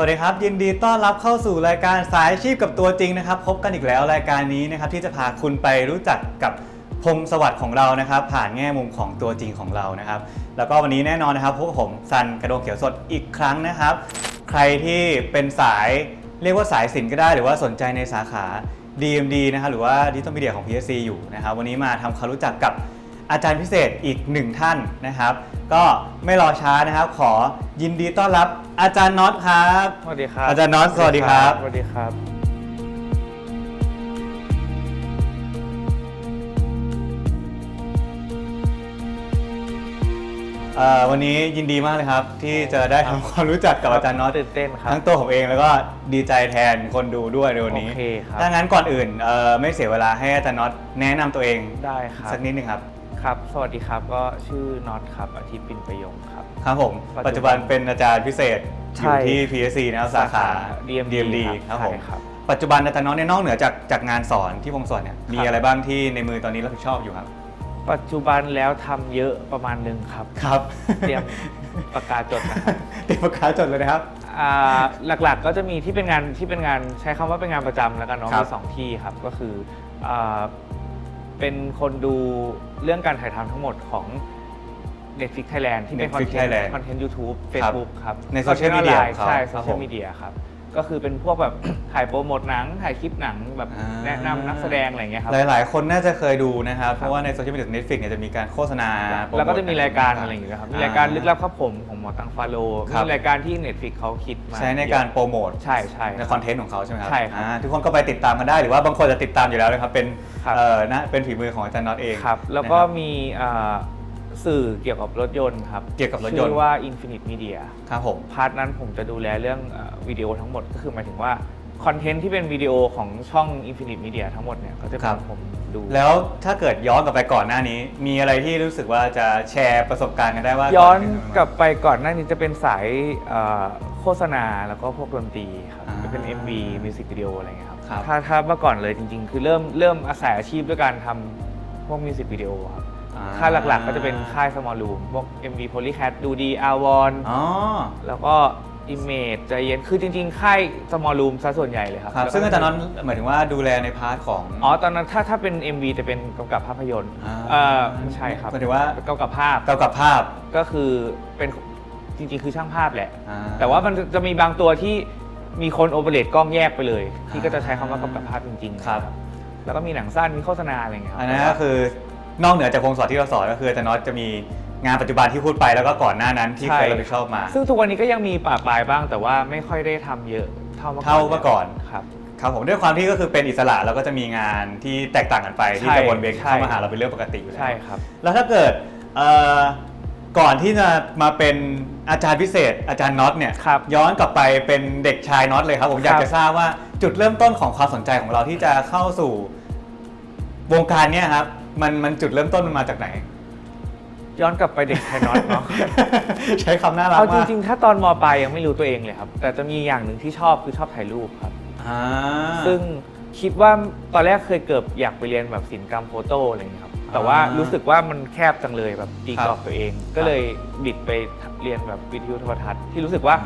วัสดีครับ ยินดีต้อนรับเข้าสู่รายการสายอาชีพกับตัวจริงนะครับ พบกันอีกแล้วรายการนี้นะครับที่จะพาคุณไปรู้จักกับพงศวัสดิ์ของเรานะครับ ผ่านแง่มุมของตัวจริงของเรานะครับ แล้วก็วันนี้แน่นอนนะครับพวกผมซันกระโดงเขียวสดอีกครั้งนะครับ ใครที่เป็นสายเรียกว่าสายศิลป์ก็ได้หรือว่าสนใจในสาขา DMD นะครับหรือว่าดิจิทัลมีเดียของ PSC อยู่นะครับวันนี้มาทำความรู้จักกับ อาจารย์พิเศษอีกหนึ่งท่านนะครับ ก็ไม่รอช้านะครับ ขอยินดีต้อนรับอาจารย์น็อตครับ สวัสดีครับอาจารย์น็อตสวัสดีครับ สวัสดีครับ เอ่อวันนี้ยินดีมากเลยครับ ที่จะได้ทำความรู้จักกับอาจารย์น็อตตื่นเต้นครับ ทั้งตัวผมเองแล้วก็ดีใจแทนคนดูด้วยในวันนี้โอเคครับ ถ้างั้นก่อนอื่นเอ่อไม่เสียเวลาให้อาจารย์น็อตแนะนำตัวเองได้ครับ สักนิดนึงครับ ครับ สวัสดีครับ ก็ชื่อน็อตครับอาทิตย์ปินประยงครับ ครับผม ปัปัจจจุจุบับันนเป็นอาจารย์พิเศษอใช่ยู่ที่ PSC นะครับสาขา DMD DMD คครัรับบผมใช่ครับปัจจุบันอาจารย์น็อตเนี่ยนอกเหนือจากจากงานสอนที่วงสอนเนี่ย มีครับอะไรบ้างที่ในมือตอนนี้รับผิดชอบอยู่ครับ ปัจจุบันแล้วทำเยอะประมาณหนึ่งครับ ครับ เตรียมปากกาจดนะครับ เตรียมปากกาจดเลยนะครับอ่าหลักๆก็จะมีที่เป็นงานที่เป็นงานใช้คำว่าเป็นงานประจำแล้วกันเนาะครับมีสองที่ครับก็คืออา เป็นคนดูเรื่องการถ่ายทำทั้งหมมดของ Netflix Thailand ที่เป็นคอน Netflix เทนต์ Thailand คอนเทนต์ YouTube Facebook ครับใน social media คอนเทนต์ออนไลน์ของเขาใช่คโซรับเชียผลมมีเดียครับ ก็คือเป็นพวกแบบถ่ายโปรโมทหนังถ่ายคลิปหนังแบบอ่า แนะนำนักแสดงอะไรอย่างเงี้ยครับ หลาย ๆ คนน่าจะเคยดูนะครับครับเพราะว่าในโซเชียลมีเดีย Netflix เนี่ยจะมีการโฆษณาโปโมทแล้วก็จะมีรายการอะไรอย่างเงี้ยครับ มีรายการลึกลับครับผมของหมอตังฟาโลครับ มีรายการที่ Netflix เขาคิดมาใช้ในการโปรโมท ใช่ใช่ในคอนเทนต์ของเขาใช่ไหมครับใช่ครับอ่าทุกคนก็ไปติดตามกันได้หรือว่าบางคนจะติดตามอยู่แล้วนะครับเป็นครับ เอ่อนะเป็นฝีมือของอาจารย์น็อตเองครับ แล้วก็นะครับมีอ่า สื่อเกี่ยวกับรถยนต์ครับเกี่ยวกับรถยนต์ ชื่อว่า Infinite Media ครับผม พาร์ทนั้นผมจะดูแลเรื่องเอ่อวิดีโอทั้งหมดก็คือหมายถึงว่าคอนเทนต์ที่เป็นวิดีโอของช่อง Infinite Media ทั้งหมดเนี่ยก็จะครัเป็บ นผมดูแล้วถ้าเกิดย้อนกลับไปก่อนหน้านี้ มีอะไรที่รู้สึกว่าจะแชร์ประสบการณ์กันได้ว่าย้อนก่กลับไปก่อนหน้านี้จะเป็นสายเอ่อโฆษณาแล้วก็พวกดนตรีครับอ่าจะเป็น MV มิวสิกวิดีโออะไรเงี้ยครับครับ ถ้าถ้าเมื่อก่อนเลยจริง ๆ คือเริ่มเริ่มอาศัยอาชีพด้วยการทำพวกมิวสิกวิดีโอครับอ่า ค่ายหลักๆ ก็จะเป็นค่าย Small Room พวก MV Polycat ดูดีอาวอนอ๋อ แล้วก็ Image ใจเย็นคือจริงๆ ค่าย Small Room ซะส่วนใหญ่เลยครับครับแล้วก็ซึ่งอาจารย์น็อตหมายถึงว่าดูแลในพาร์ทของ อ๋อ ตอนนั้นถ้าถ้าเป็น MV จะเป็นกำกับภาพยนตร์อ่า เออไม่ใช่ครับหมายถึงว่ากำกับภาพเกี่ยวกับภาพก็คือเป็นจริงๆ คือช่างภาพแหละ อ่าแต่ว่ามันจะมีบางตัวที่มีคนโอเปเรตกล้องแยกไปเลย ที่อ่าก็จะใช้คำว่ากำกับภาพจริงๆครับ แล้วก็มีหนังสั้นมีโฆษณาอะไรอย่างเงี้ยครับอันนั้นก็คือ นอกเหนือจากวงสอนที่เราสอนก็คืออาจารย์น็อตจะมีงานปัจจุบันที่พูดไปแล้วก็ก่อนหน้านั้นที่เคยรับผิดชอบมา ซึ่งทุกวันนี้ก็ยังมีป่าปลายบ้าง แต่ว่าไม่ค่อยได้ทำเยอะเท่าเมื่อก่อนเท่าเมื่อก่อนครับครับผมด้วยความที่ก็คือเป็นอิสระแล้วก็จะมีงานที่แตกต่างกันไปที่ใช่จะวนเวียนใช่เข้ามาหาเราเป็นเรื่องปกติอยู่แล้วใช่ครับแล้วถ้าเกิดเอ่อก่อนที่จะมาเป็นอาจารย์พิเศษ อาจารย์น็อตเนี่ยครับย้อนกลับไปเป็นเด็กชายน็อตเลยครับผมอยากครับจะทราบว่าจุดเริ่มต้นของความสนใจของเราที่จะเข้าสู่วงการเนี่ยครับ มันมันจุดเริ่มต้นมันมาจากไหน ย้อนกลับไปเด็กไทยน็อตเนาะ ใช้คำน่ารักเอาจมากริงๆ ถ้าตอนมปลายยังไม่รู้ตัวเองเลยครับ แต่จะมีอย่างหนึ่งที่ชอบคือชอบถ่ายรูปครับ อ่าซึ่งคิดว่าตอนแรกเคยเกิดอยากไปเรียนแบบศิลปกรรมโฟโต้อะไรอย่างเงี้ยครับ แต่ว่าอ่ารู้รู้สึกว่ามันแคบจังเลยแบบตีครับกรอบตัวเอง ก็เลยบิดไปเรียนแบบวิทยุโทรทัศน์ที่รู้สึกว่า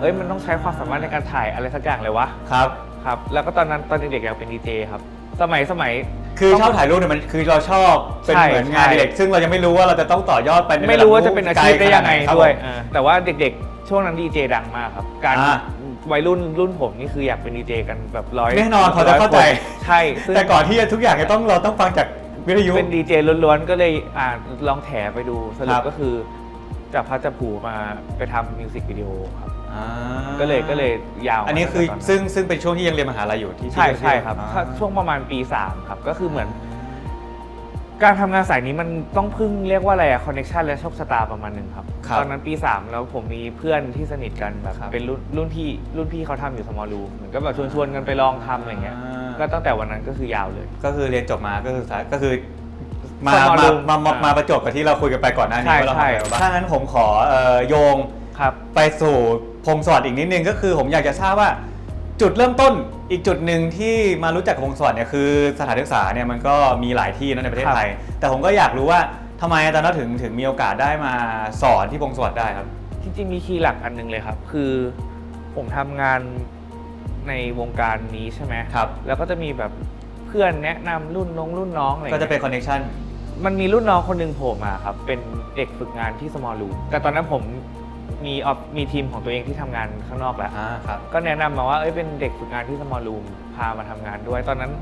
เอ้ยมันต้องใช้ความสามารถในการถ่ายอะไรสักอย่างเลยวะ ครับ ครับแล้วก็ตอนนั้นตอนเด็กๆอยากเป็นดีเจครับ สมัยสมัย คือชอบถ่ายรูปเนี่ยมันคือเราชอบเป็นใช่เหมือนงานใช่ เด็กซึ่งเรายังไม่รู้ว่าเราจะต้องต่อยอดไปในไม่รู้ว่าจะเป็นอาชีพได้ยังไงกลขนาหนครับด้วยผมเออแต่ว่าเด็กๆ ช่วงนั้นดีเจดังมากครับ การอ่า วัยรุ่นรุ่นผมนี่คืออยากเป็นดีเจกันแบบร้อยแน่นอนพอจะเข้าใจร้อยคนใช่ซึ่งแต่ก่อนที่จะทุกอย่างจะต้องเราต้องฟังจากวิทยุ เป็นดีเจล้วนๆ ก็เลยอ่าลองแถไปดูสรุครัปบก็คือ จับพัดจับผูมาไปทำมิวสิกวิดีโอครับ อ่าก็เลยก็เลยยาวอันนี้คือมาตั้งแต่ตนนั้นซึ่งซึ่งเป็นช่วงที่ยังเรียนมหาลัยอยู่ที่ใช่ที่ใช่ครับอ่า ถ้าช่วงประมาณปี3ครับ ก็คือเหมือน การทำงานสายนี้มันต้องพึ่งเรียกว่าอะไรอะคอนเน t ชันและโชคชะตาประมาณหนึ่งครับ ครับตอนนั้นปี3แล้วผมมีเพื่อนที่สนิทกันแบบครับ เป็นรุ่นรุ่นพี่รุ่นพี่เขาทำอยู่สมอลูเหมือนก็แบบชวนชวนๆกันไปลองทำอะไรเงี้ยอ่าก็ตั้งแต่วันนั้นก็คือยาวเลย ก็คือเรียนจบมาก็คือสุดท้ายก็คือ มาสมอมารูมมามาอ่ามมาประจบกับที่เราคุยกันไปก่อนหน้านี้ใช่ว่าเราทำใช่อะไรมาบ้างถ้างั้นผมขอเอ่อโยงครับ ไปสู่พงศวรรค์อีกนิดนึงก็คือผมอยากจะทราบว่า จุดเริ่มต้นอีกจุดหนึ่งที่มารู้จักกับพงศวรรค์เนี่ยคือสถานศึกษาเนี่ยมันก็มีหลายที่นะในประเทศครับไทย แต่ผมก็อยากรู้ว่าทำไมอาจารย์น็อตถึงถึงมีโอกาสได้มาสอนที่พงศวรรค์ได้ครับ จริงๆมีคีย์หลักอันหนึงเลยครับ คือผมทำงานในวงการนี้ใช่ไหมครับ แล้วก็จะมีแบบเพื่อนแนะนำรุ่นน้องรุ่นน้องอะไรก็จะเป็นงี้ยคอนเนคชั่น มันมีรุ่นน้องคนหนึ่งโผล่มาครับ เป็นเด็กฝึกงานที่ small room แต่ตอนนั้นผมมีออฟมีทีมของตัวเองที่ทำงานข้างนอกแล้ว อ่าครับ ก็แนะนำมาว่า เอ้ย เป็นเด็กฝึกงานที่ small room พามาทำงานด้วย ตอนนั้น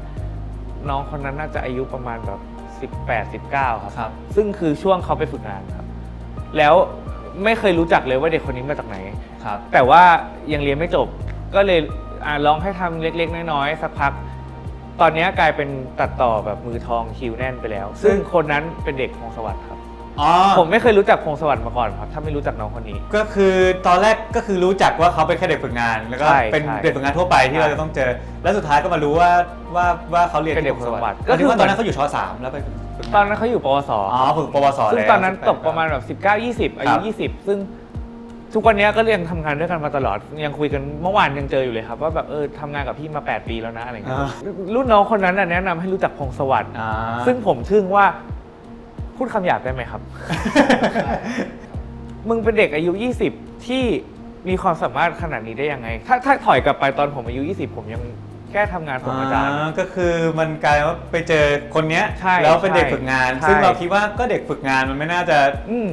น้องคนนั้นน่าจะอายุประมาณแบบ 18 19 ครับ ครับ ซึ่งคือช่วงเขาไปฝึกงานครับ แล้วไม่เคยรู้จักเลยว่าเด็กคนนี้มาจากไหน ครับ แต่ว่ายังเรียนไม่จบ ก็เลยอ่าลองให้ทำเล็กๆ น้อยๆ สักพัก ตอนนี้กลายเป็นตัดต่อแบบมือทองคิวแน่นไปแล้ว ซึ่งคนนั้นเป็นเด็กพงศวัสดิ์ครับ อ๋อผมไม่เคยรู้จักพงศวัสดิ์มาก่อนครับ ถ้าไม่รู้จักน้องคนนี้ ก็คือตอนแรกก็คือรู้จักว่าเขาเป็นแค่เด็กฝึกงาน แล้วก็ใช่เป็นใช่ เด็กฝึกงานทั่วไปที่ใช่เราจะต้องเจอ แล้วสุดท้ายก็มารู้ว่าว่าว่าเขาเรียนเป็นเด็ที่กพงศวัสดิ์ก็ก็คืคืออว่าตอนนั้นเขาอยู่ช .3 แล้วไปฝึกงานตอนนั้นเขาอยู่ปวส อ๋อฝึกปวสซึ่งแล้ว ตอนนั้น18ตกประมาณแบบ19 20 อายุครับ20 ซึ่ง ทุกวันนี้ก็ยังทำงานด้วยกันมาตลอด ยังคุยกันเมื่อวานยังเจออยู่เลยครับ ว่าแบบเออทำงานกับพี่มา 8 ปีแล้วนะอะไรเงี้ยอ่า รุ่นน้องคนนั้นน่ะแนะนำให้รู้จักพงศวัสดิ์อ่าซึ่งผมทึ่งว่าพูดคำหยาบได้ไหมครับ มึงเป็นเด็กอายุ 20 ที่มีความสามารถขนาดนี้ได้ยังไง ถ้าถ้าถอยกลับไปตอนผมอายุ 20 ผมยังแค่ทำงานส่งอาจารย์ อ่าก็คือมันกลายว่าไปเจอคนเนี้ยใช่แล้วเป็นเด็กใช่ฝึกงาน ใช่ ซึ่งเราคิดว่าก็เด็กฝึกงานมันไม่น่าจะ อืม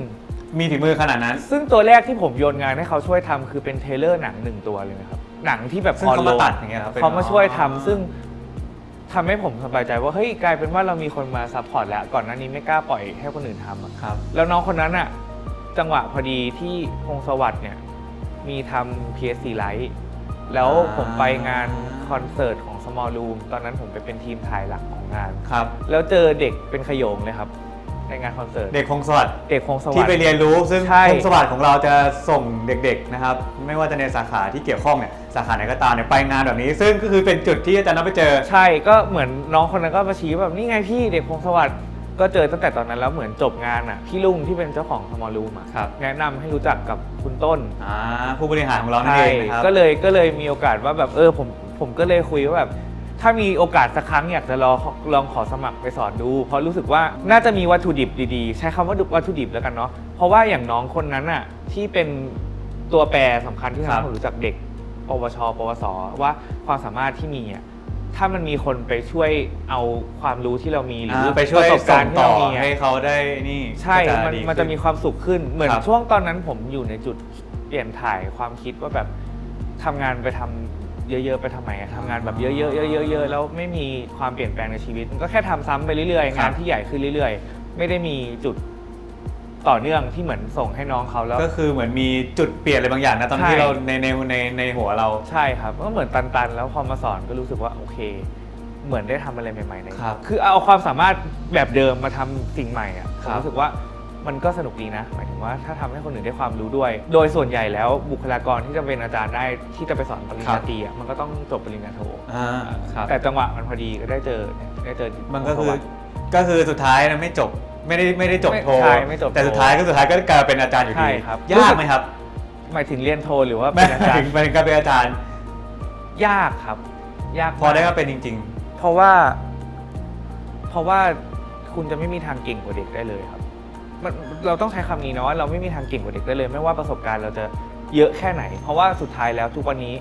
มีฝีมือขนาดนั้น ซึ่งตัวแรกที่ผมโยนงานให้เขาช่วยทำคือเป็นเทรลเลอร์หนังหนึ่งตัวเลยนะครับ หนังที่แบบซึ่งออนเขาโลมาตัดอย่างเงี้ยครับเป็นเขามาช่วยทำอ๋อซึ่งทำให้ผมสบายใจว่าเฮ้ยกลายเป็นว่าเรามีคนมาซัพพอร์ตแล้วก่อนหน้านี้ไม่กล้าปล่อยให้คนอื่นทำอะ ครับ แล้วน้องคนนั้นอะจังหวะพอดีที่พงศวัสด์เนี่ย มีทำ PSC Live แล้วผมไปงานคอนเสิร์ตของ Small Room ตอนนั้นผมไปเป็นทีมถ่ายหลักของงาน ครับ แล้วเจอเด็กเป็นขโยงเลยครับ ในงานคอนเสิร์ตเด็กคงสวัสดิ์เด็กพงศวัที่สไปดิ์เรียนรู้ซึ่งใช่ คงสวัสดิ์ของเราจะส่งเด็กๆนะครับไม่ว่าจะในสาขาที่เกี่ยวข้องเนี่ยสาขาไหนก็ตามเนี่ยไปงานแบบนี้ ซึ่งก็คือเป็นจุดที่อาจารย์นัทไปเจอ ใช่ก็เหมือนน้องคนนั้นก็มาชี้แบบนี่ไงพี่เด็กพงศวัสดิ์ก็เจอตั้งแต่ตอนนั้นแล้วเหมือนจบงานอะพี่ลุงที่เป็นเจ้าของ Small Room อะครับ แนะนำให้รู้จักกับคุณต้นอ่าผู้บริหารของเรานั่นใช่เองนะครับ ก็เลยก็เลยมีโอกาสว่าแบบเออผมผมก็เลยคุยว่าแบบ ถ้ามีโอกาสสักครั้งอยากจะลองลองขอสมัครไปสอนดู เพราะรู้สึกว่าน่าจะมีวัตถุดิบดีๆ ใช้คำว่าวัตถุดิบแล้วกันเนาะเพราะว่าอย่างน้องคนนั้นอะที่เป็นตัวแปรสำคัญที่ทำครัให้บผมรู้จักเด็ก ปวช ปวส ว่าความสามารถที่มีอะถ้ามันมีคนไปช่วยเอาความรู้ที่เรามีหรืออ่าไปช่วยประสบส่กางรณ์ที่ต่อเรามีอะให้เขาได้นี่ใช่ก็มันดีมันจะมีขึ้ความสุขขึ้นเหมือนครับช่วงตอนนั้นผมอยู่ในจุดเปลี่ยนถ่ายความคิดว่าแบบทำงานไปทำ เยอะ ๆ ไปทำไมอะทำงานแบบเยอะๆเยอะๆแล้วไม่มีความเปลี่ยนแปลงในชีวิต มันก็แค่ทำซ้ำไปเรื่อยๆ งานที่ใหญ่ขึ้นเรื่อย ๆ ไม่ได้มีจุดต่อเนื่องที่เหมือนส่งให้น้องเขาแล้ว ก็คือเหมือนมีจุดเปลี่ยนอะไรบางอย่างนะตอนใช่ที่เราในในในในหัวเราใช่ครับก็เหมือนตันๆ แล้วพอมาสอนก็รู้สึกว่าโอเค เหมือนได้ทำอะไรใหม่ๆในครับคือเอาความสามารถแบบเดิมมาทำสิ่งใหม่อะผครัมบรู้สึกว่า มันก็สนุกดีนะหมายถึงว่าถ้าทำให้คนอื่นได้ความรู้ด้วย โดยส่วนใหญ่แล้วบุคลากรที่จะเป็นอาจารย์ได้ที่จะไปสอนปริญญาตรีอะมันก็ต้องจบปริญญาโทอ่าครับแต่จังหวะมันพอดีก็ได้เจอได้เจอมันก็คือก็คือสุดท้ายนะไม่จบไม่ได้ไม่ได้จบไม่โทใช่ไม่จบโทแต่สุดท้ายก็สุดท้ายก็กลายเป็นอาจารย์อยู่ใช่ดีครับยากไหมครับหมายถึงเรียนโทหรือว่าไม่เป็นอาจารถึงย์เป็นการเป็นอาจารย์ ยากครับ ยากพอได้มากมาเป็นจริงเพราะว่า เพราะว่าคุณจะไม่มีทางเก่งกว่าเด็กได้เลยครับ มันเราต้องใช้คำนี้นะว่าเราไม่มีทางเก่งกว่าเด็กได้เลย ไม่ว่าประสบการณ์เราจะเยอะแค่ไหน เพราะว่าสุดท้ายแล้วทุกวันนี้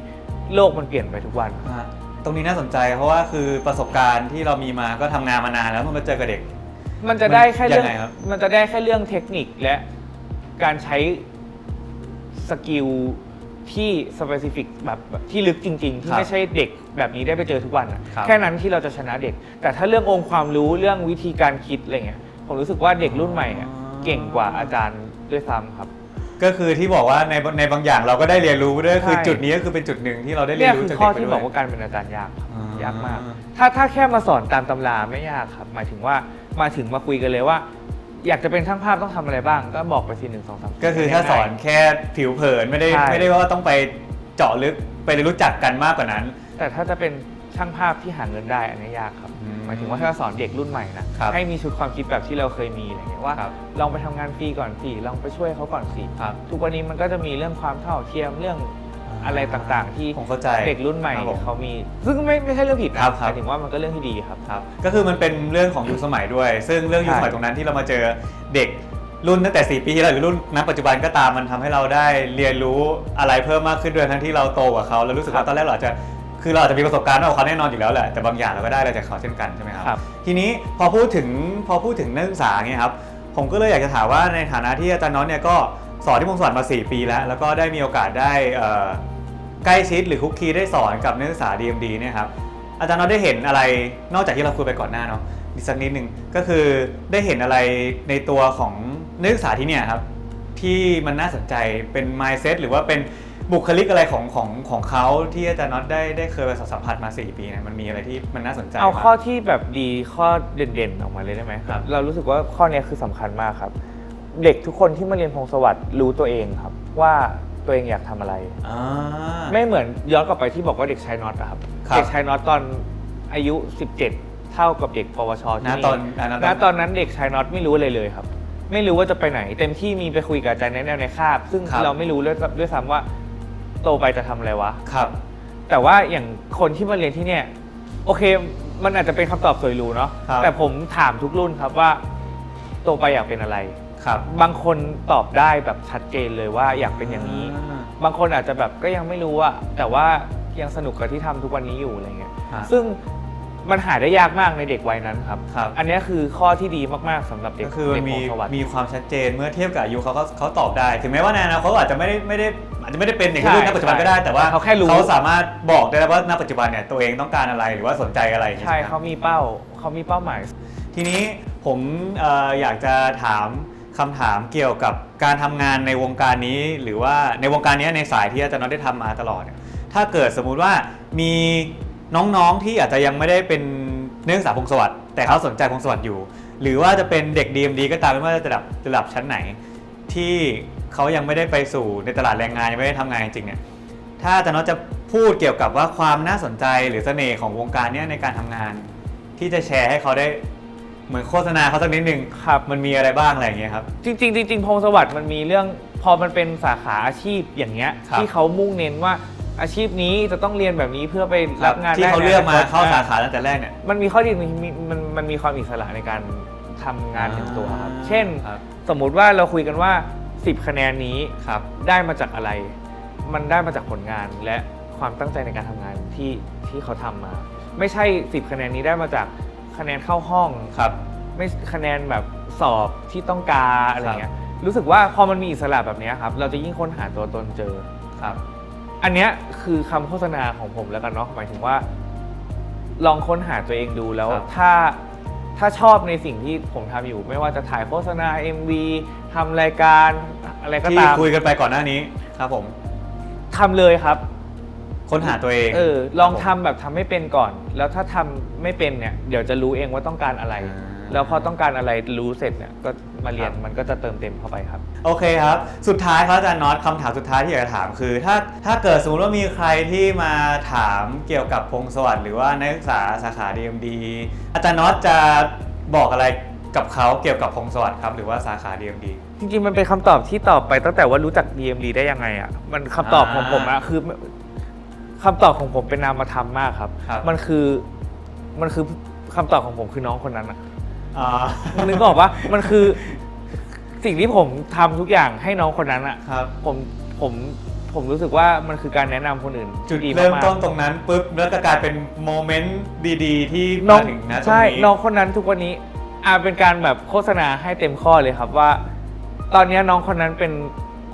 โลกมันเปลี่ยนไปทุกวันๆอะตรงนี้น่าสนใจเพราะว่าคือประสบการณ์ที่เรามีมาก็ทำงานมานานแล้วมันมาเจอกับเด็ก มันจะได้แค่เรื่องยังไงครับ มันจะได้แค่เรื่องเทคนิคและการใช้สกิลที่สเปซิฟิกแบบแบบที่ลึกจริง ๆ ที่ครับไม่ใช่เด็กแบบนี้ได้ไปเจอทุกวันอะครับ แค่นั้นที่เราจะชนะเด็ก แต่ถ้าเรื่ององค์ความรู้เรื่องวิธีการคิดอะไรเงี้ยผมรู้สึกว่าเด็กรุ่นใหม่อะ เก่งกว่าอาจารย์ด้วยซ้ำครับ ก็คือที่บอกว่าในในบางอย่างเราก็ได้เรียนรู้ด้วยคือใช่ จุดนี้ก็คือเป็นจุดหนึ่งที่เราได้เรีเนี่ยยนรู้คือจากข้อเด็กไปที่ด้บวอย กว่าการเป็นอาจารย์ยากครับอ่ายยากมาก ถ้าถ้าแค่มาสอนตามตำราไม่ยากครับ หมายถึงว่ามาถึงมาคุยกันเลยว่า อยากจะเป็นช่างภาพต้องทำอะไรบ้าง ก็บอกไปสิหนึ่งสองสาม ก็คือถ้าสอนแค่ผิวเผินไม่ได้ใช่ ไม่ได้ว่าต้องไปเจาะลึกไปเรียนรู้จักกันมากกว่านั้น แต่ถ้าจะเป็น ช่างภาพที่หาเงินได้อันนี้ยากครับอืมหมายถึงว่าถ้าสอนเด็กรุ่นใหม่นะครับให้มีชุดความคิดแบบที่เราเคยมีอะไรเงี้ยว่าครับลองไปทำงานฟรีก่อนสิลองไปช่วยเขาก่อนสิครับทุกวันนี้มันก็จะมีเรื่องความเท่าเทียมเรื่องอะไรต่างๆ ที่ผมเข้าใจเด็กรุ่นใหม่ครับผมเขามี ซึ่งไม่ไม่ใช่เรื่องผิดนะครับครับหมายถึงว่ามันก็เรื่องที่ดีครับครับก็คือมันเป็นเรื่องของยุคสมัยด้วย ซึ่งเรื่องยุคสมัยใช่ตรงนั้นที่เรามาเจอเด็กรุ่นตั้งแต่ 4 ปีที่แล้วหรือรุ่นณปัจจุบันก็ตามมันทำให้เราได้เรียนรู้อะไรเพิ่มมากขึ้นด้วยทั้งที่เราโตกว่าเขาแล้วรู้สึกว่าตอนแรกเราอาจจะ คือเราอาจจะมีประสบการณ์มากกว่าเขาแน่นอนอยู่แล้วแหละแต่บางอย่างเราก็ได้อะไรจากเขาเช่นกันใช่ไหมครับ ครับ ทีนี้พอพูดถึงพอพูดถึงนักศึกษาเนี่ยครับผมก็เลยอยากจะถามว่าในฐานะที่อาจารย์น็อตเนี่ยก็สอนที่พงศวรรค์มา 4 ปีแล้ว แล้วก็ได้มีโอกาสได้เอ่อใกล้ชิดหรือคุกคีได้สอนกับนักศึกษา DMD เนี่ยครับอาจารย์น็อตได้เห็นอะไรนอกจากที่เราคุยไปก่อนหน้าเนาะอีกสักนิดหนึ่งก็คือได้เห็นอะไรในตัวของนักศึกษาที่เนี่ยครับ ที่มันน่าสนใจเป็น mindset หรือว่าเป็น บุคลิกอะไรของของของเขาที่อาจารย์น็อตได้ได้เคยไปสัมผัสมา 4 ปีเนี่ยมันมีอะไรที่มันน่าสนใจเอาบ้งข้อที่แบบดีข้อเด่นๆออกมาเลยได้ไหมครับ เรารู้สึกว่าข้อเนี้ยคือสำคัญมากครับ เด็กทุกคนที่มาเรียนพงศวัสดิ์รู้ตัวเองครับ ว่าตัวเองอยากทำอะไร อ่า ไม่เหมือนย้อนกลับไปที่บอกว่าเด็กชายน็อตอะครับ ครับ เด็กชายน็อตตอนอายุ 17 เท่ากับเด็กปวชที่ณตอนอ่าณตอนณตอนนั้นเด็กชายน็อตไม่รู้อะไรเลยครับ ไม่รู้ว่าจะไปไหน เต็มที่มีไปคุยกับอาจารย์แนะแนวในคาบ ซึ่งครับ เราไม่รู้ด้วยด้วยซ้ำว่า โตไปจะทำอะไรวะ ครับ แต่ว่าอย่างคนที่มาเรียนที่เนี่ยโอเค มันอาจจะเป็นคำตอบสวยหรูเนาะครับ แต่ผมถามทุกรุ่นครับว่า โตไปอยากเป็นอะไร ครับบางคนตอบได้แบบชัดเจนเลยว่าอยากเป็นอย่างนี้ บางคนอาจจะแบบก็ยังไม่รู้อะแต่ว่ายังสนุกกับที่ทำทุกวันนี้อยู่อะไรเงี้ย อ่า ซึ่งมันหาได้ยากมากในเด็กวัยนั้นครับ ครับ อันเนี้ยคือข้อที่ดีมากๆสำหรับเด็กก็คือมันเด็กมีของสวัสดิ์ มีความชัดเจนเมื่อเทียบกับอายุเขาเขาเขาตอบได้ ถึงแม้ว่าในอนาคตเขาอาจจะไม่ได้ไม่ได้อา จจะไม่ได้เป็นอย่างที่รุ่นณปัจจุบันก็ได้แต่ว่าเขาแค่รู้ เขาสามารถบอกได้แล้วว่าณปัจจุบันเนี่ยตัวเองต้องการอะไรหรือว่าสนใจอะไรอย่างเงี้ยใช่ไหมเขามีเป้าเขามีเป้าหมาย ทีนี้ผมเอ่ออยากจะถามคำถามเกี่ยวกับการทำงานในวงการนี้ หรือว่าในวงการนี้ในสายที่อาจารย์น็อตได้ทำมาตลอดเนี่ยถ้าเกิดสมมุติว่ามีน้องๆที่อาจจะยังไม่ได้เป็นนักศึกษาพงศวัสดิ์แต่เขาสนใจพงศวัสดิ์อยู่ หรือว่าจะเป็นเด็ก DMD ก็ตามไม่ว่าจะระดับระดับชั้นไหน ที่ เขายังไม่ได้ไปสู่ในตลาดแรงงานยังไม่ได้ทำงานจริงๆเนี่ยถ้าอาจารย์น็อตจะพูดเกี่ยวกับว่าความน่าสนใจหรือเสน่ห์ของวงการเนี้ยในการทำงาน ที่จะแชร์ให้เขาได้เหมือนโฆษณาเขาสักนิดนึงครับ มันมีอะไรบ้างอะไรอย่างเงี้ยครับ จริงๆจริงๆพงศวัสดิ์มันมีเรื่องพอมันเป็นสาขาอาชีพอย่างเงี้ยครับ ที่เขามุ่งเน้นว่าอาชีพนี้จะต้องเรียนแบบนี้เพื่อไปรับงานที่ได้เขาเลือกมาในนคตเข้าสาขาตั้งแต่แรกเนี่ย มันมีข้อดีมันมีมันมันมีความอิสระในการทำงานถึงตัวครับอ่าเช่น ครับ สมมุติว่าเราคุยกันว่า 10 คะแนนนี้ครับได้มาจากอะไร มันได้มาจากผลงานและความตั้งใจในการทำงานที่ที่เขาทำมา ไม่ใช่ 10 คะแนนนี้ได้มาจากคะแนนเข้าห้อง ครับ ไม่คะแนนแบบสอบที่ต้องการอะไรเงี้ยรู้สึกว่าพอมันมีอิสระแบบเนี้ยครับ เราจะยิ่งค้นหาตัวตนเจอ ครับ อันเนี้ยคือคำโฆษณาของผมแล้วกันเนาะหมายถึงว่า ลองค้นหาตัวเองดูแล้ว ครับ ถ้า ถ้าชอบในสิ่งที่ผมทำอยู่ ไม่ว่าจะถ่ายโฆษณา MV ทำรายการอะไรก็ที่ตามคุยกันไปก่อนหน้านี้ครับผม ทำเลยครับ ค้นหาตัวเองเออ ลองครับผมทำแบบทำไม่เป็นก่อน แล้วถ้าทำไม่เป็นเนี่ย เดี๋ยวจะรู้เองว่าต้องการอะไร อ่า แล้วพอต้องการอะไรรู้เสร็จเนี่ยก็มาเรียนครับมันก็จะเติมเต็มเข้าไปครับ โอเคครับ สุดท้ายครับอาจารย์น็อตคำถามสุดท้ายที่อยากจะถามคือ ถ้าถ้าเกิดสมมติว่ามีใครที่มาถามเกี่ยวกับพงศวรรค์หรือว่านักศึกษาสาขา DMD อาจารย์น็อตจะบอกอะไรกับเขาเกี่ยวกับพงศวรรค์ครับหรือว่าสาขา DMD จริงๆมันเป็นคำตอบที่ตอบไปตั้งแต่ว่ารู้จัก DMD ได้ยังไงอะมันคำตอบของผมอะคือคำตอบของผมเป็นนามธรรมมากครับ ครับ มันคือมันคือคำตอบของผมคือน้องคนนั้นอะ อ่านึกออกปะมันคือสิ่งที่ผมทำทุกอย่างให้น้องคนนั้นอะครับ ผมผมผมรู้สึกว่ามันคือการแนะนำคนอื่นจุดที่เริ่มากๆ ต้นตรงนั้นปุ๊บแล้วก็กลายเป็นโมเมนต์ดีๆ ที่น้อมางถึงนะตรงใช่นี้น้องคนนั้นทุกวันนี้อาเป็นการแบบโฆษณาให้เต็มข้อเลยครับว่า ตอนนี้น้องคนนั้นเป็น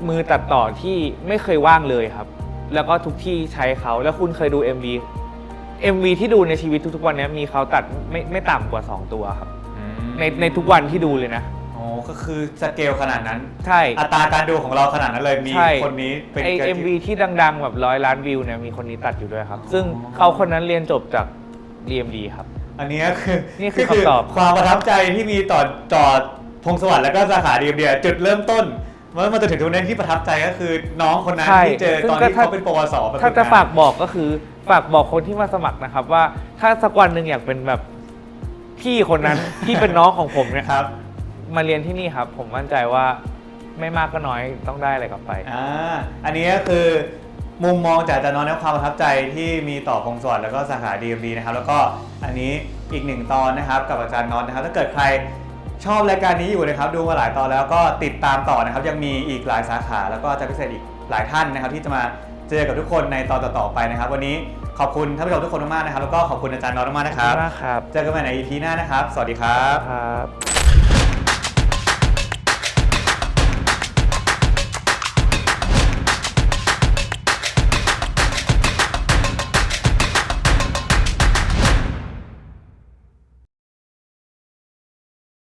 มือตัดต่อที่ไม่เคยว่างเลยครับ แล้วก็ทุกที่ใช้เขาแล้วคุณเคยดู MV MV ที่ดูในชีวิตทุกๆวันนี้มีเขาตัดไม่ไม่ต่ำกว่า 2 ตัวครับอืม ในในทุกวันที่ดูเลยนะโอ้ก็คือสเกลขนาดนั้น ใช่อัตราการดูของเราขนาดนั้นเลยมีใช่คนนี้เป็นไอการเอ็มวีที่ดังๆ แบบร้อยล้านวิวเนี่ยมีคนนี้ตัดอยู่ด้วยครับ ซึ่งอ๋อเขาคนนั้นเรียนจบจาก DMD ครับ อันนี้คือนี่คือคำตอบ ความประทับใจที่มีต่อต่อพงศวรรค์แล้วก็สาขาดีเดียจุดเริ่มต้นว่ามันจะถึงตรงนี้ที่ประทับใจก็คือน้องคนนั้นใช่ที่เจอซึ่งตอนก็ที่ถ้า เขาเป็นปวสไปถ้าฝึจะงนฝากบอกก็คือฝากบอกคนที่มาสมัครนะครับว่าถ้าสักวันหนึ่งอยากเป็นแบบ พี่คนนั้น ที่เป็นน้องของผมเนี่ยครับ มาเรียนที่นี่ครับ ผมมั่นใจว่าไม่มากก็น้อยต้องได้อะไรกลับไป อ่าอันนี้ก็คือมุมมองจากอาจารย์น้องและความประทับใจที่มีต่อพงศวรรค์แล้วก็สาขา DMD นะครับ แล้วก็อันนี้อีกหนึ่งตอนนะครับ กับอาจารย์น็อตนะครับ ถ้าเกิดใครชอบรายการนี้อยู่นะครับ ดูมาหลายตอนแล้วก็ติดตามต่อนะครับ ยังมีอีกหลายสาขาแล้วก็จะพิเศษอีกหลายท่านนะครับ ที่จะมาเจอกับทุกคนในตอนต่อๆไปนะครับ วันนี้ ขอบคุณท่านผู้ชมทุกคนมากๆนะครับ แล้วก็ขอบคุณอาจารย์น้อยมากๆนะครับขอบคุณมากครับเจอกันใหม่ใน EP หน้านะครับ สวัสดีครับ ครับ